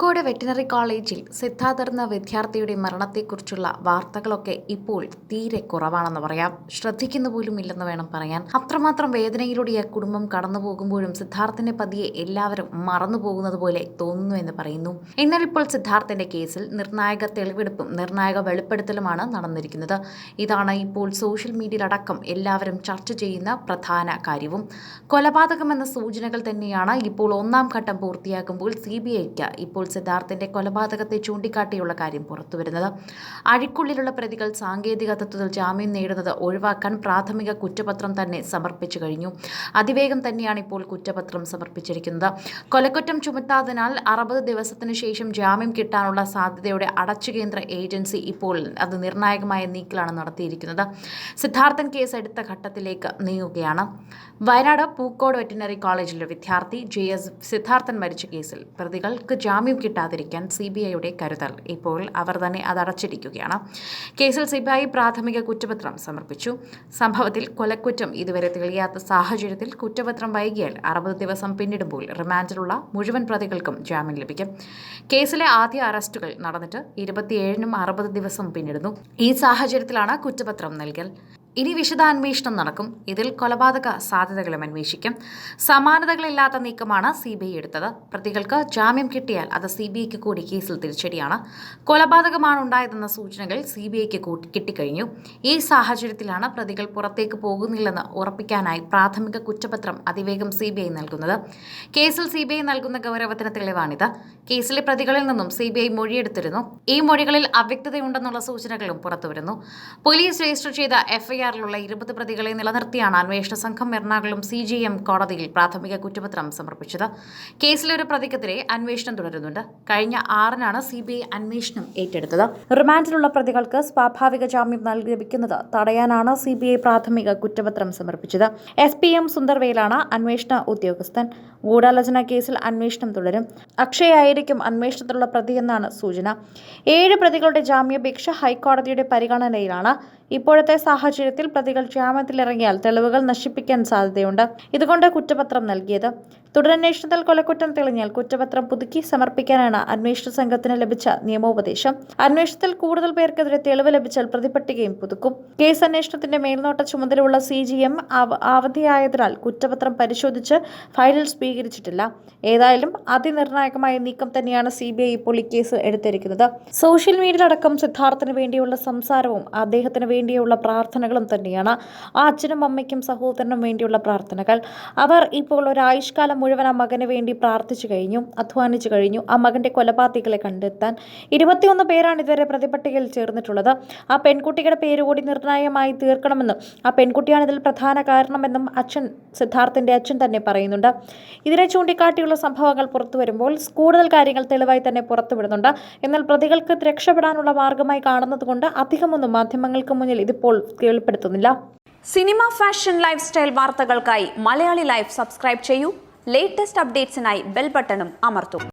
Pookode veterinary കോളേജിൽ സിദ്ധാതർന്ന വിദ്യാർത്ഥിയുടെ മരണത്തെക്കുറിച്ചുള്ള വാർത്തകളൊക്കെ ഇപ്പോൾ തീരെ കുറവാണെന്ന് പറയാം. ശ്രദ്ധിക്കുന്ന പോലും ഇല്ലെന്ന് വേണം പറയാൻ. അത്രമാത്രം വേദനയിലൂടെ ആ കുടുംബം കടന്നു പോകുമ്പോഴും സിദ്ധാർത്ഥിനെ പതിയെ എല്ലാവരും മറന്നു പോകുന്നത് പോലെ തോന്നുന്നു എന്ന് പറയുന്നു. എന്നാൽ ഇപ്പോൾ സിദ്ധാർത്ഥിന്റെ കേസിൽ നിർണായക തെളിവെടുപ്പും നിർണായക വെളിപ്പെടുത്തലുമാണ് നടന്നിരിക്കുന്നത്. ഇതാണ് ഇപ്പോൾ സോഷ്യൽ മീഡിയയിലടക്കം എല്ലാവരും ചർച്ച ചെയ്യുന്ന പ്രധാന കാര്യവും. കൊലപാതകമെന്ന സൂചനകൾ തന്നെയാണ് ഇപ്പോൾ ഒന്നാം ഘട്ടം പൂർത്തിയാക്കുമ്പോൾ സി ബി ഐക്ക് ഇപ്പോൾ സിദ്ധാർത്ഥിന്റെ കൊലപാതകത്തെ ചൂണ്ടിക്കാട്ടിയുള്ള കാര്യം പുറത്തുവരുന്നത്. അഴിക്കുള്ളിലുള്ള പ്രതികൾ സാങ്കേതിക തത്വത്തിൽ ജാമ്യം നേടുന്നത് ഒഴിവാക്കാൻ പ്രാഥമിക കുറ്റപത്രം തന്നെ സമർപ്പിച്ചു കഴിഞ്ഞു. അതിവേഗം തന്നെയാണ് ഇപ്പോൾ കുറ്റപത്രം സമർപ്പിച്ചിരിക്കുന്നത്. കൊലക്കുറ്റം ചുമത്താതിനാൽ അറുപത് ദിവസത്തിനു ശേഷം ജാമ്യം കിട്ടാനുള്ള സാധ്യതയുടെ അടച്ചു കേന്ദ്ര ഏജൻസി ഇപ്പോൾ അത് നിർണായകമായ നീക്കലാണ് നടത്തിയിരിക്കുന്നത്. സിദ്ധാർത്ഥൻ കേസ് എടുത്ത ഘട്ടത്തിലേക്ക് നീങ്ങുകയാണ്. വയനാട് പൂക്കോട് വെറ്റിനറി കോളേജിലെ വിദ്യാർത്ഥി ജെ എസ് സിദ്ധാർത്ഥൻ മരിച്ച കേസിൽ പ്രതികൾക്ക് ജാമ്യം കിട്ടാതിരിക്കാൻ സി ബി ഐയുടെ കരുതൽ. ഇപ്പോൾ അവർ തന്നെ അത് അടച്ചിരിക്കുകയാണ്. കേസിൽ സി ബി ഐ പ്രാഥമിക കുറ്റപത്രം സമർപ്പിച്ചു. സംഭവത്തിൽ കൊലക്കുറ്റം ഇതുവരെ തെളിയാത്ത സാഹചര്യത്തിൽ കുറ്റപത്രം വൈകിയാൽ അറുപത് ദിവസം പിന്നിടുമ്പോൾ റിമാൻഡിലുള്ള മുഴുവൻ പ്രതികൾക്കും ജാമ്യം ലഭിക്കും. കേസിലെ ആദ്യ അറസ്റ്റുകൾ നടന്നിട്ട് ഇരുപത്തിയേഴിനും അറുപത് ദിവസം പിന്നിടുന്നു. ഈ സാഹചര്യത്തിലാണ് കുറ്റപത്രം നൽകൽ. ഇനി വിശദാന്വേഷണം നടക്കും. ഇതിൽ കൊലപാതക സാധ്യതകളും അന്വേഷിക്കും. സമാനതകളില്ലാത്ത നീക്കമാണ് സി ബി ഐ എടുത്തത്. പ്രതികൾക്ക് ജാമ്യം കിട്ടിയാൽ അത് സി ബി ഐക്ക് കൂടി കേസിൽ തിരിച്ചടിയാണ്. കൊലപാതകമാണ് ഉണ്ടായതെന്ന സൂചനകൾ സി ബി ഐക്ക് കിട്ടിക്കഴിഞ്ഞു. ഈ സാഹചര്യത്തിലാണ് പ്രതികൾ പുറത്തേക്ക് പോകുന്നില്ലെന്ന് ഉറപ്പിക്കാനായി പ്രാഥമിക കുറ്റപത്രം അതിവേഗം സി ബി ഐ നൽകുന്നത്. കേസിൽ സി ബി ഐ നൽകുന്ന ഗൗരവത്തിന് തെളിവാണിത്. കേസിലെ പ്രതികളിൽ നിന്നും സി ബി ഐ മൊഴിയെടുത്തിരുന്നു. ഈ മൊഴികളിൽ അവ്യക്തതയുണ്ടെന്നുള്ള സൂചനകളും പുറത്തുവരുന്നു. പോലീസ് രജിസ്റ്റർ ചെയ്ത എഫ്ഐആറിലുള്ള ഇരുപത് പ്രതികളെ നിലനിർത്തിയാണ് അന്വേഷണ സംഘം എറണാകുളം സി ജി എം കോടതിയിൽ പ്രാഥമിക കുറ്റപത്രം സമർപ്പിച്ചത്. കേസിലെ ഒരു പ്രതിക്കെതിരെ അന്വേഷണം തുടരുന്നുണ്ട്. കഴിഞ്ഞ ആറിനാണ് സി ബി ഐ അന്വേഷണം ഏറ്റെടുത്തത്. റിമാൻഡിലുള്ള പ്രതികൾക്ക് സ്വാഭാവിക ജാമ്യം നൽകി ലഭിക്കുന്നത് തടയാനാണ് സി ബി ഐ പ്രാഥമിക കുറ്റപത്രം സമർപ്പിച്ചത്. എസ് പി എം സുന്ദർവേലാണ് അന്വേഷണ ഉദ്യോഗസ്ഥൻ. ഗൂഢാലോചന കേസിൽ അന്വേഷണം തുടരും. അക്ഷയായിരിക്കും അന്വേഷണത്തിലുള്ള പ്രതിയെന്നാണ് സൂചന. ഏഴ് പ്രതികളുടെ ജാമ്യാപേക്ഷ ഹൈക്കോടതിയുടെ പരിഗണനയിലാണ്. ഇപ്പോഴത്തെ സാഹചര്യത്തിൽ പ്രതികൾ ജാമ്യത്തിലിറങ്ങിയാൽ തെളിവുകൾ നശിപ്പിക്കാൻ സാധ്യതയുണ്ട്. ഇതുകൊണ്ട് കുറ്റപത്രം നൽകിയത്. തുടരന്വേഷണത്തിൽ കൊലക്കുറ്റം തെളിഞ്ഞാൽ കുറ്റപത്രം പുതുക്കി സമർപ്പിക്കാനാണ് അന്വേഷണ സംഘത്തിന് ലഭിച്ച നിയമോപദേശം. അന്വേഷണത്തിൽ കൂടുതൽ പേർക്കെതിരെ തെളിവ് ലഭിച്ചാൽ പ്രതിപട്ടികയും പുതുക്കും. കേസ് അന്വേഷണത്തിന്റെ മേൽനോട്ട ചുമതലയുള്ള സി ജി എം അവധിയായതിനാൽ കുറ്റപത്രം പരിശോധിച്ച് ഫയലിൽ സ്വീകരിച്ചിട്ടില്ല ഏതായാലും അതിനിർണായകമായ നീക്കം തന്നെയാണ് സി ഇപ്പോൾ ഈ കേസ് എടുത്തിരിക്കുന്നത്. സോഷ്യൽ മീഡിയയിലടക്കം സിദ്ധാർത്ഥന് വേണ്ടിയുള്ള സംസാരവും അദ്ദേഹത്തിന് വേണ്ടിയുള്ള പ്രാർത്ഥനകളും തന്നെയാണ് ആ അച്ഛനും അമ്മയ്ക്കും സഹോദരനും വേണ്ടിയുള്ള പ്രാർത്ഥനകൾ. അവർ ഇപ്പോൾ ഒരായുഷ്കാലം മുഴുവൻ ആ മകന് വേണ്ടി പ്രാർത്ഥിച്ചു കഴിഞ്ഞു അധ്വാനിച്ചു കഴിഞ്ഞു ആ മകന്റെ കൊലപാതകളെ കണ്ടെത്താൻ. ഇരുപത്തിയൊന്ന് പേരാണ് ഇതുവരെ പ്രതിപട്ടികയിൽ ചേർന്നിട്ടുള്ളത്. ആ പെൺകുട്ടിയുടെ പേര് കൂടി നിർണായകമായി തീർക്കണമെന്നും ആ പെൺകുട്ടിയാണ് ഇതിൽ പ്രധാന കാരണമെന്നും അച്ഛൻ സിദ്ധാർത്ഥിന്റെ അച്ഛൻ തന്നെ പറയുന്നുണ്ട്. ഇതിനെ ചൂണ്ടിക്കാട്ടിയുള്ള സംഭവങ്ങൾ പുറത്തു വരുമ്പോൾ കൂടുതൽ കാര്യങ്ങൾ തെളിവായി തന്നെ പുറത്തുവിടുന്നുണ്ട് എന്നാൽ പ്രതികൾക്ക് രക്ഷപ്പെടാനുള്ള മാർഗമായി കാണുന്നതുകൊണ്ട് അധികമൊന്നും മാധ്യമങ്ങൾക്ക് മുന്നിൽ ഇതിപ്പോൾ വെളിപ്പെടുത്തുന്നില്ല സിനിമ ഫാഷൻ ലൈഫ് സ്റ്റൈൽ വാർത്തകൾക്കായി മലയാളി ലൈഫ് സബ്സ്ക്രൈബ് ചെയ്യൂ. ലേറ്റസ്റ്റ് അപ്ഡേറ്റ്സിനായി ബെൽ ബട്ടണും അമർത്തും.